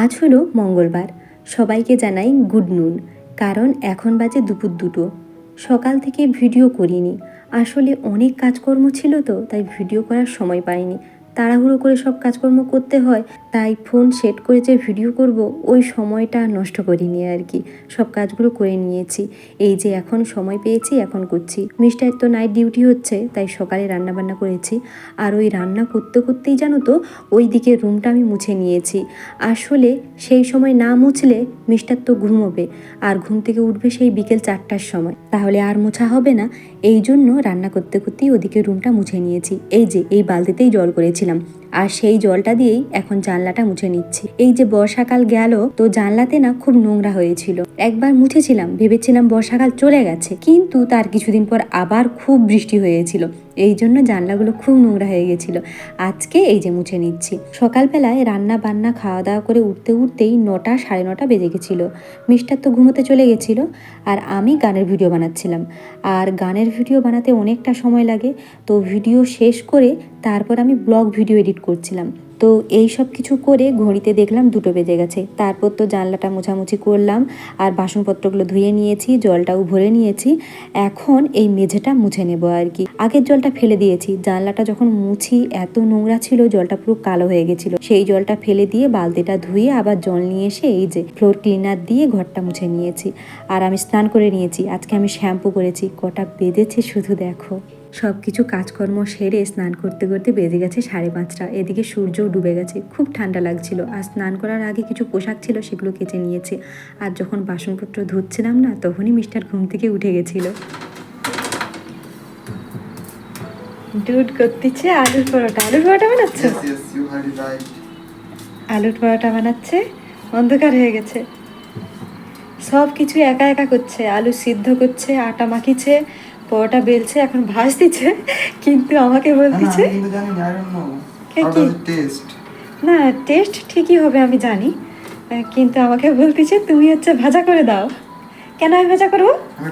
আজ হলো মঙ্গলবার। সবাইকে জানাই গুড নুন। কারণ এখন বাজে দুপুর দুটো। সকাল থেকে ভিডিও করিনি। আসলে অনেক কাজকর্ম ছিল তো, তাই ভিডিও করার সময় পাইনি। তাড়াহুড়ো করে সব কাজকর্ম করতে হয়, তাই ফোন সেট করে যে ভিডিও করব, ওই সময়টা নষ্ট করিনি আর কি। সব কাজগুলো করে নিয়েছি। এই যে এখন সময় পেয়েছি, এখন করছি। মিস্টার, তো নাইট ডিউটি হচ্ছে, তাই সকালে রান্না বান্না করেছি। আর ওই রান্না করতে করতেই জানো তো, ওই দিকের রুমটা আমি মুছে নিয়েছি। আসলে সেই সময় না মুছলে মিস্টার তো ঘুমোবে, আর ঘুম থেকে উঠবে সেই বিকেল চারটার সময়। তাহলে আর মোছা হবে না। এই জন্য রান্না করতে করতেই ওদিকে রুমটা মুছে নিয়েছি। এই যে, এই বালতিতেই জল করেছিলাম আর সেই জলটা দিয়েই এখন জানলাটা মুছে নিচ্ছি। এই যে বর্ষাকাল গেল, তো জানলাতে না খুব নোংরা হয়েছিল। একবার মুছেছিলাম, ভেবেছিলাম বর্ষাকাল চলে গেছে। কিন্তু তার কিছুদিন পর আবার খুব বৃষ্টি হয়েছিল। এই জন্য জানলাগুলো খুব নোংরা হয়ে গেছিল। আজকে এই যে মুছে নিচ্ছি। সকালবেলায় রান্না বান্না খাওয়া দাওয়া করে উঠতে উঠতেই নটা, সাড়ে নটা বেজে গেছিল। মিস্টার তো ঘুমোতে চলে গেছিল আর আমি গানের ভিডিও বানাচ্ছিলাম। আর গানের ভিডিও বানাতে অনেকটা সময় লাগে, তো ভিডিও শেষ করে তারপর আমি ব্লগ ভিডিও এডিট করছিলাম। তো এই সব কিছু করে ঘড়িতে দেখলাম দুটো বেজে গেছে। তারপর তো জানলাটা মোছামুছি করলাম আর বাসনপত্রগুলো ধুয়ে নিয়েছি, জলটাও ভরে নিয়েছি। এখন এই মেঝেটা মুছে নেব আর কি। আগের জলটা ফেলে দিয়েছি। জানলাটা যখন মুছি এত নোংরা ছিল, জলটা পুরো কালো হয়ে গেছিল। সেই জলটা ফেলে দিয়ে বালতিটা ধুয়ে আবার জল নিয়ে এসে এই যে ফ্লোর ক্লিনার দিয়ে ঘরটা মুছে নিয়েছি। আর আমি স্নান করে নিয়েছি। আজকে আমি শ্যাম্পু করেছি। কটা বেঁধেছে শুধু দেখো। সব কিছু কাজকর্ম সেরে স্নান করতে করতে বেজে গেছে সাড়ে পাঁচটা। এদিকে সূর্যও ডুবে গেছে। খুব ঠান্ডা লাগছিল। আর স্নান করার আগে কিছু পোশাক ছিল সেগুলো কেচে নিয়েছে। আর যখন বাসনপত্র ধুচ্ছিলাম না তখনই মিস্টার ঘুম থেকে উঠে গেছিল। দুধ করতেছে আলুর পরোটা। আলুর পরোটা বানাচ্ছ. আলুর পরোটা বানাচ্ছে। অন্ধকার হয়ে গেছে। সব কিছু একা একা করছে। আলু সিদ্ধ করছে আটা মাখিছে। পরোটা বেলছে এখন ভাজ দিচ্ছে কিন্তু আমাকে বলতেছে আমি না, টেস্ট ঠিকই হবে আমি জানি। কিন্তু আমাকে বলতেছে তুমি হচ্ছে ভাজা করে দাও। কেন আমি ভাজা করব? আমি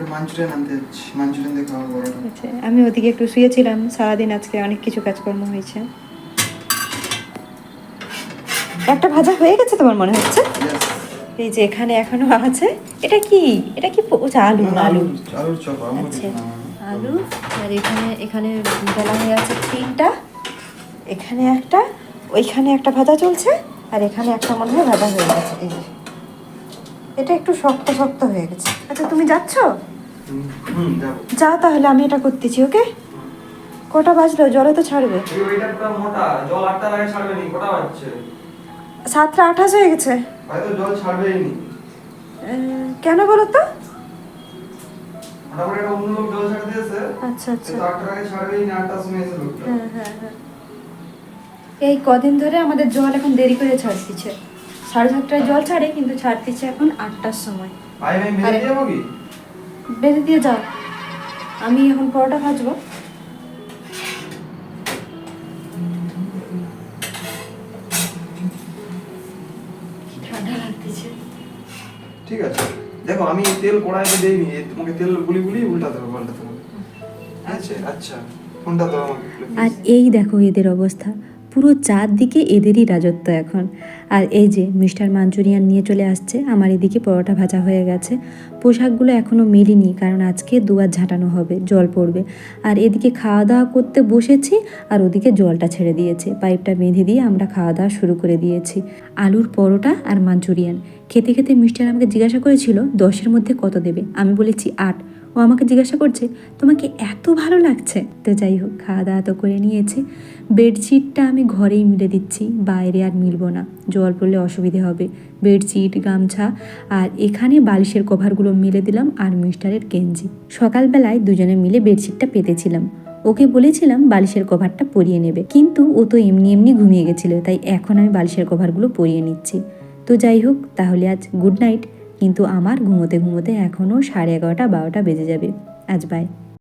আচ্ছা, আমি ওদিকে একটু শুয়েছিলাম সারাদিন আজকে অনেক কিছু কাজকর্ম হয়েছে। একটা ভাজা হয়ে গেছে তোমার মনে হচ্ছে? এই যে এখানে এখনও আছে এটা কি? এটা কি আলু আলু। আলুর- আলুর চপ আচ্ছা। আলু। আর এখানে এখানে বেলা হয়ে আছে তিনটা। এখানে একটা ওইখানে একটা ভাজা চলছে আর এখানে একটা মনে হয় ভাজা হয়ে গেছে। এই যে। এটা একটু শক্ত শক্ত হয়ে গেছে। আচ্ছা তুমি যাচ্ছ? যাও তাহলে আমি এটা করতেছি ওকে? কটা বাজলো? জলে তো ছাড়বে। সাতটা আঠাশ হয়ে গেছে। কেন বলো তো? মোটামুটি একটা অন্য লোক জল ছাড়তে দিয়েছে। আচ্ছা আচ্ছা তো আটটার আগে ছাড়বেই না আটটার সময় এসে লোকটা। হ্যাঁ হ্যাঁ হ্যাঁ। এই কদিন ধরে আমাদের জল এখন দেরি করে ছাড়তিছে। সাড়ে সাতটায় জল ছাড়ে কিন্তু ছাড়তিছে এখন আটটার সময়। ভাই ভাই মেরে দিয়ে কি? বেঁধে দিয়ে যাও আমি এখন পরোটা ভাজবো। ঠিক আছে। দেখো, আমি তেল কড়াইতে দেইনি তোমাকে তেল গুলি গুলি উল্টা হবে, পাল্টাতে হবে। আচ্ছা আচ্ছা ফোনটা দাও আমাকে। আর এই দেখো এদের অবস্থা। পুরো চারদিকে এদেরই রাজত্ব এখন। আর এই যে মিস্টার মাঞ্চুরিয়ান নিয়ে চলে আসছে, আমার এদিকে পরোটা ভাজা হয়ে গেছে। পোশাকগুলো এখনও মেলিনি, কারণ আজকে দুয়ার ঝাঁটানো হবে, জল পড়বে। আর এদিকে খাওয়া দাওয়া করতে বসেছি, আর ওদিকে জলটা ছেড়ে দিয়েছে। পাইপটা বেঁধে দিয়ে আমরা খাওয়া দাওয়া শুরু করে দিয়েছি। আলুর পরোটা আর মাঞ্চুরিয়ান। খেতে খেতে মিস্টার আমাকে জিজ্ঞাসা করেছিল, দশের মধ্যে কত দেবে? আমি বলেছি আট। ও আমাকে জিজ্ঞাসা করছে, তোমাকে এত ভালো লাগছে? তো যাই হোক খাওয়া দাওয়া তো করে নিয়েছে। বেডশিটটা আমি ঘরেই মিলে দিচ্ছি, বাইরে আর মিলবো না। জল পড়লে অসুবিধে হবে। বেডশিট, গামছা আর এখানে বালিশের কভারগুলো মিলে দিলাম আর মিস্টারের গেঞ্জি। সকালবেলায় দুজনে মিলে বেডশিটটা পেতেছিলাম। ওকে বলেছিলাম বালিশের কভারটা পরিয়ে নেবে। কিন্তু ও তো এমনি এমনি ঘুমিয়ে গেছিল, তাই এখন আমি বালিশের কভারগুলো পরিয়ে নিচ্ছি। তো যাই হোক, তাহলে আজ গুড নাইট। কিন্তু আমার ঘুমোতে ঘুমোতে এখনও সাড়ে এগারোটা বারোটা বেজে যাবে। আজ বাই